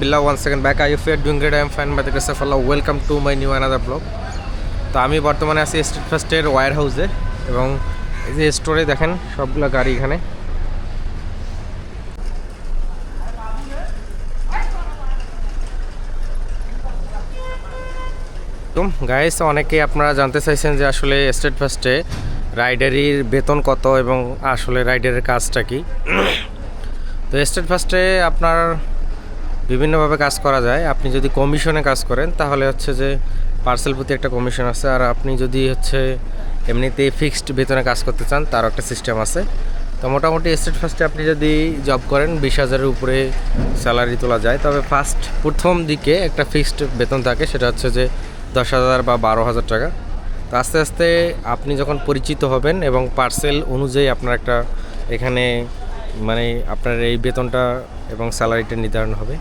Billah once again back. I feel doing great. I am fine by the grace of Allah. Welcome to my new another vlog. তো আমি বর্তমানে আছি street ফার্স্টের war হাউসে এবং এই যে স্টোরে দেখেন, সবগুলো গাড়ি এখানে গাইস অনেকে আপনারা জানতে চাইছেন যে আসলে স্টেট ফার্স্টে রাইডারির বেতন কত এবং আসলে রাইডারের কাজটা কি তো স্টেট ফার্স্টে আপনার বিভিন্নভাবে কাজ করা যায়। আপনি যদি কমিশনে কাজ করেন, তাহলে হচ্ছে যে পার্সেল প্রতি একটা কমিশন আছে। আর আপনি যদি হচ্ছে এমনিতে ফিক্সড বেতনে কাজ করতে চান, তারও একটা সিস্টেম আছে। তো মোটামুটি স্টেট ফার্স্টে আপনি যদি জব করেন, বিশ হাজারের উপরে স্যালারি তোলা যায়। তবে ফার্স্ট প্রথম দিকে একটা ফিক্সড বেতন থাকে, সেটা হচ্ছে যে দশ হাজার বা বারো হাজার টাকা। তো আস্তে আস্তে আপনি যখন পরিচিত হবেন এবং পার্সেল অনুযায়ী আপনার একটা এখানে মানে আপনার এই বেতনটা এবং স্যালারিটা নির্ধারণ হবে।